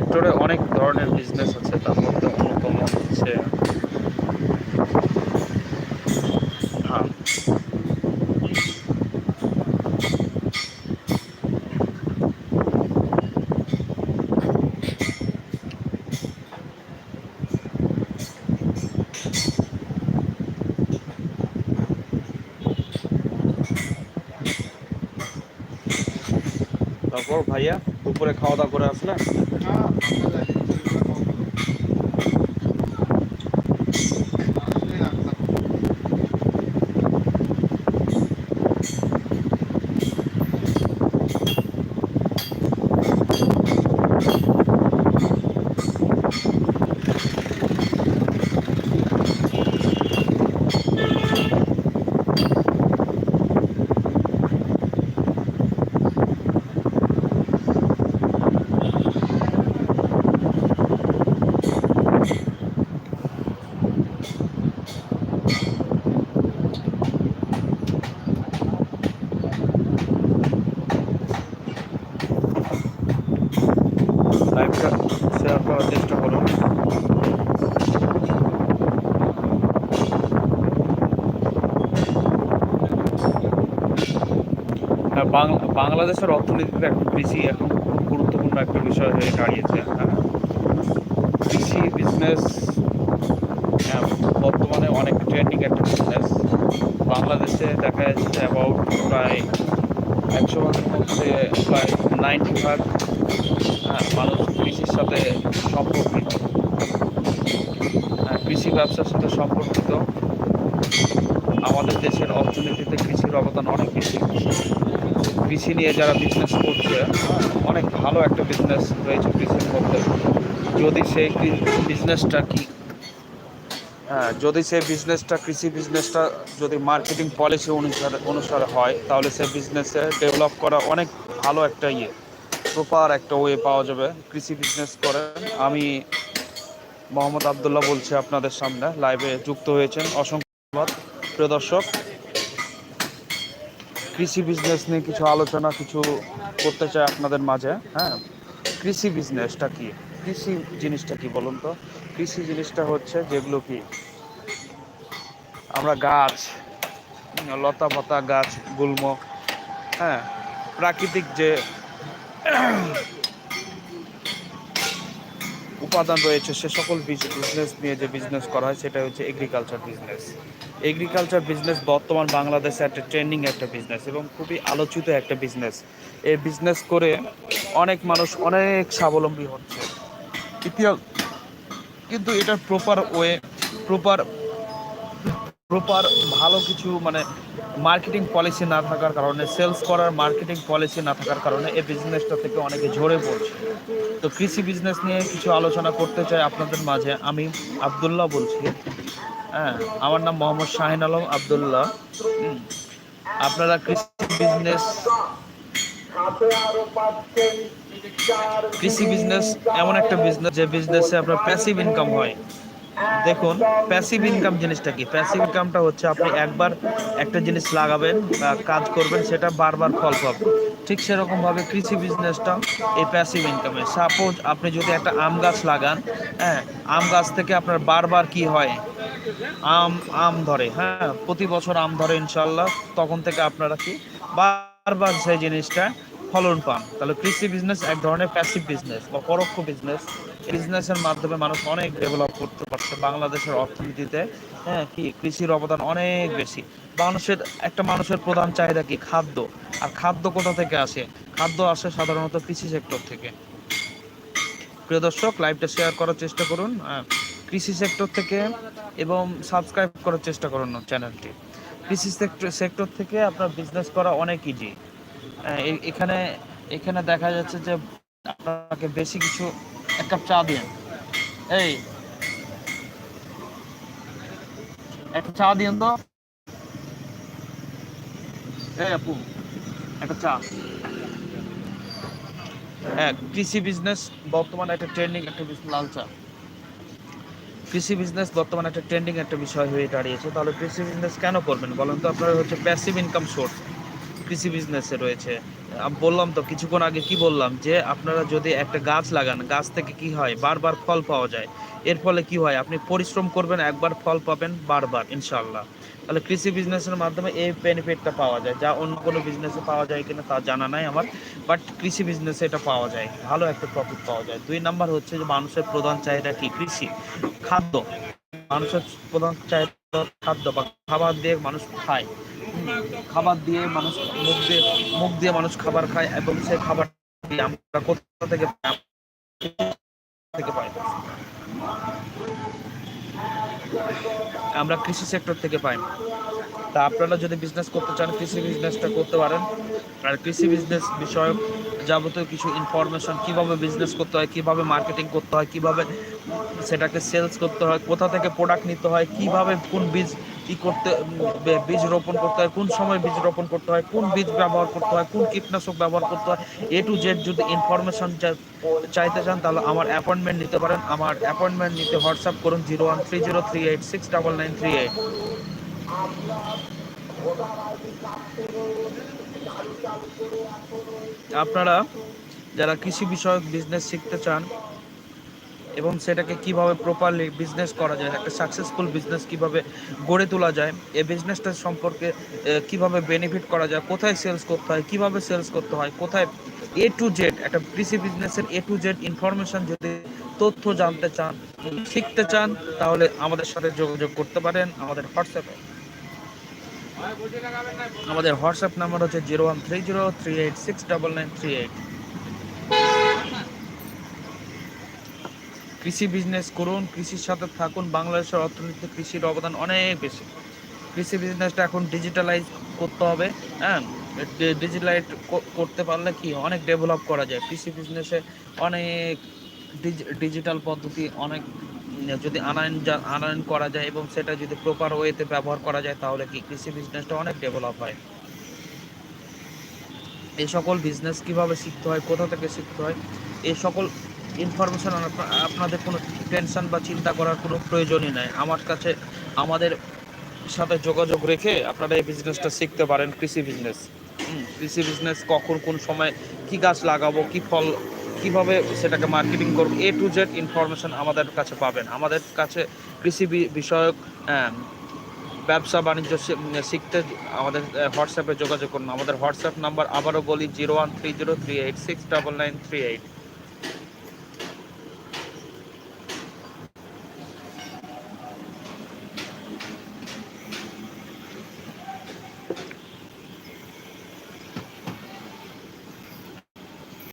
সেক্টরে অনেক ধরনের বিজনেস আছে তার মধ্যে অন্যতম হচ্ছে তারপর ভাইয়া? দুপুরে খাওয়া দাওয়া করে আসলেন লাইভটা শেয়ার করার চেষ্টা করুন হ্যাঁ, বাংলাদেশের অর্থনীতিতে এখন কৃষি এখন খুব গুরুত্বপূর্ণ একটা বিষয় হয়ে দাঁড়িয়েছে। হ্যাঁ কৃষি বিজনেস বর্তমানে অনেক ট্রেন্ডিং একটা বিজনেস বাংলাদেশে দেখা যাচ্ছে অ্যাবাউট প্রায় একশো ভাগের মধ্যে প্রায় নাইনটি ভাগ হ্যাঁ, মানুষ কৃষির সাথে সম্পর্কিত। হ্যাঁ, কৃষি ব্যবসার সাথে সম্পর্কিত। আমাদের দেশের অর্থনীতিতে কৃষির অবদান অনেক বেশি। কৃষি নিয়ে যারা বিজনেস করছে অনেক ভালো একটা বিজনেস রয়েছে কৃষির মধ্যে। যদি সেই বিজনেসটা কি হ্যাঁ যদি সেই বিজনেসটা কৃষি বিজনেসটা যদি মার্কেটিং পলিসি অনুসারে অনুসারে হয় তাহলে সেই বিজনেসে ডেভেলপ করা অনেক ভালো একটা ইয়ে। প্রপার একটা ওয়ে পাওয়া যাবে, কৃষি বিজনেস করে। আমি মোহাম্মদ আবদুল্লাহ বলছি আপনাদের সামনে লাইভে যুক্ত হয়েছেন। অসংখ্য ধন্যবাদ। প্রিয় দর্শক, কৃষি বিজনেস নিয়ে কিছু আলোচনা, কিছু করতে চাই আপনাদের মাঝে হ্যাঁ? কৃষি বিজনেসটা কি? কৃষি জিনিসটা কি বলুন তো? কৃষি জিনিসটা হচ্ছে যেগুলো কি? আমরা গাছ লতা পাতা গাছ, গুল্ম হ্যাঁ? প্রাকৃতিক যে উপাদান রয়েছে সে সকল বিজনেস নিয়ে যে বিজনেস করা হয় সেটা হচ্ছে এগ্রিকালচার বিজনেস এগ্রিকালচার বিজনেস বর্তমান বাংলাদেশে একটা ট্রেন্ডিং একটা বিজনেস এবং খুবই আলোচিত একটা বিজনেস এই বিজনেস করে অনেক মানুষ অনেক স্বাবলম্বী হচ্ছে। কিন্তু এটার প্রপার ওয়ে প্রপার প্রপার ভালো কিছু মানে মার্কেটিং পলিসি না থাকার কারণে সেলস করার মার্কেটিং পলিসি না থাকার কারণে এই বিজনেসটা থেকে অনেকে ঝরে পড়ছে। তো কৃষি বিজনেস নিয়ে কিছু আলোচনা করতে চাই আপনাদের মাঝে। আমি আবদুল্লাহ বলছি। হ্যাঁ আমার নাম মোহাম্মদ শাহিন আলম আবদুল্লাহ। আপনারা কৃষি বিজনেস কৃষি বিজনেস এমন একটা বিজনেস যে বিজনেসে আপনার প্যাসিভ ইনকাম হয়। দেখুন প্যাসিভ ইনকাম জিনিসটা কি? প্যাসিভ ইনকামটা হচ্ছে আপনি একবার একটা জিনিস লাগাবেন বা কাজ করবেন, সেটা বারবার ফল পাবেন ঠিক সেরকমভাবে কৃষি বিজনেসটা এই প্যাসিভ ইনকামে সাপোজ আপনি যদি একটা আম গাছ লাগান হ্যাঁ আম গাছ থেকে আপনার বারবার কি হয়? আম আম ধরে হ্যাঁ প্রতি বছর আম ধরে ইনশাল্লাহ তখন থেকে আপনারা কি? বারবার সেই জিনিসটা ফলন পান। তাহলে কৃষি বিজনেস এক ধরনের প্যাসিভ বিজনেস বা পরোক্ষ বিজনেস বিজনেসের মাধ্যমে মানুষ অনেক ডেভেলপ করতে পারছে বাংলাদেশের অর্থনীতিতে। হ্যাঁ কি? কৃষির অবদান অনেক বেশি। মানুষের, একটা মানুষের প্রধান চাহিদা কি? খাদ্য। আর খাদ্য কোথা থেকে আসে? খাদ্য আসে সাধারণত কৃষি সেক্টর থেকে। প্রিয় দর্শক লাইভটা শেয়ার করার চেষ্টা করুন কৃষি সেক্টর থেকে এবং সাবস্ক্রাইব করার চেষ্টা করুন চ্যানেলটি কৃষি সেক্টর সেক্টর থেকে আপনার বিজনেস করা অনেক ইজি এখানে এখানে দেখা যাচ্ছে যে আপনাকে বেশি কিছু এক কাপ চা দিন এই একটা চা দিন তো। এই আপু, একটা চা। হ্যাঁ কৃষি বিজনেস বর্তমানে একটা ট্রেন্ডিং একটা বিজনেস লাল চা। কৃষি বিজনেস বর্তমানে একটা ট্রেন্ডিং একটা বিষয় হয়ে দাঁড়িয়েছে। তাহলে কৃষি বিজনেস কেন করবেন বলেন তো? আপনার হচ্ছে প্যাসিভ ইনকাম সোর্স কৃষি বিজনেসে রয়েছে। বললাম তো, কিছুক্ষণ আগে কি বললাম যে, আপনারা যদি একটা গাছ লাগান, গাছ থেকে কি হয়? বারবার ফল পাওয়া যায়। এর ফলে কি হয়? আপনি পরিশ্রম করবেন, একবার ফল পাবেন, বারবার ইনশাল্লাহ তাহলে কৃষি বিজনেসের মাধ্যমে এই বেনিফিটটা পাওয়া যায়। যা অন্য কোনো বিজনেসে পাওয়া যায় কিনা তা জানা নাই আমার বাট কৃষি বিজনেসে এটা পাওয়া যায়। ভালো একটা প্রফিট পাওয়া যায়। দুই নাম্বার হচ্ছে যে, মানুষের প্রধান চাহিদা কি? কৃষি। খাদ্য। মানুষের প্রধান চাহিদা খাদ্য বা খাবার দিয়ে মানুষ খায়। খাবার দিয়ে মানুষ মুখ দিয়ে মুখ দিয়ে মানুষ খাবার খায় এবং সেই খাবার আমরা কোথা থেকে থেকে পাই? আমরা কৃষি সেক্টর থেকে পাই। তা আপনারা যদি বিজনেস করতে চান, কৃষি বিজনেসটা করতে পারেন। আর কৃষি বিজনেস বিষয়ক যাবতীয় কিছু ইনফরমেশন কীভাবে বিজনেস করতে হয়, কীভাবে মার্কেটিং করতে হয়, কীভাবে সেটাকে সেলস করতে হয়, কোথা থেকে প্রোডাক্ট নিতে হয়, কীভাবে কোন বীজ কি করতে বীজ রোপণ করতে হয়, কোন সময় বীজ রোপণ করতে হয়, কোন বীজ ব্যবহার করতে হয়, কোন কীটনাশক ব্যবহার করতে হয়, এ টু জেড যদি ইনফরমেশন চাইতে চান তাহলে আমার অ্যাপয়েন্টমেন্ট নিতে পারেন। আমার অ্যাপয়েন্টমেন্ট নিতে হোয়াটসঅ্যাপ করুন zero one three zero three eight six double nine three eight. আপনারা যারা কৃষি বিষয়ক বিজনেস শিখতে চান এবং সেটাকে কীভাবে প্রপারলি বিজনেস করা যায়, একটা সাকসেসফুল বিজনেস কীভাবে গড়ে তোলা যায়, এই বিজনেসটা সম্পর্কে কীভাবে বেনিফিট করা যায়, কোথায় সেলস করতে হয়, কীভাবে সেলস করতে হয়, কোথায় এ টু জেড একটা কৃষি বিজনেসের এ টু জেড ইনফরমেশন যদি তথ্য জানতে চান শিখতে চান, তাহলে আমাদের সাথে যোগাযোগ করতে পারেন আমাদের হোয়াটসঅ্যাপে আমাদের হোয়াটসঅ্যাপ নাম্বার হচ্ছে zero one three zero three eight six double nine three eight কৃষি বিজনেস করুন, কৃষির সাথে থাকুন, বাংলাদেশের অর্থনীতিতে কৃষির অবদান অনেক বেশি। কৃষি বিজনেসটা এখন ডিজিটালাইজ করতে হবে হ্যাঁ? ডিজিটালাইজ করতে পারলে কি অনেক ডেভেলপ করা যায়। কৃষি বিজনেসে অনেক ডিজিটাল পদ্ধতি অনেক, যদি আনায়ন আনায়ন করা যায় এবং সেটা যদি প্রপার ওয়েতে ব্যবহার করা যায়, তাহলে কি কৃষি বিজনেসটা অনেক ডেভেলপ হয়। এই সকল বিজনেস কীভাবে শিখতে হয়, কোথা থেকে শিখতে হয়? এই সকল ইনফরমেশন আপনাদের কোনো টেনশন বা চিন্তা করার কোনো প্রয়োজনই নাই। আমার কাছে, আমাদের সাথে যোগাযোগ রেখে আপনারা এই বিজনেসটা শিখতে পারেন, কৃষি বিজনেস কৃষি বিজনেস কখন, কোন সময়, কি গাছ লাগাবো, কি ফল, কীভাবে সেটাকে মার্কেটিং করব এ টু জেড ইনফরমেশন আমাদের কাছে পাবেন। আমাদের কাছে কৃষি বিষয়ক ব্যবসা বাণিজ্য শিখতে আমাদের হোয়াটসঅ্যাপে যোগাযোগ করুন। আমাদের হোয়াটসঅ্যাপ নাম্বার আবারও বলি zero one three zero three eight six double nine three eight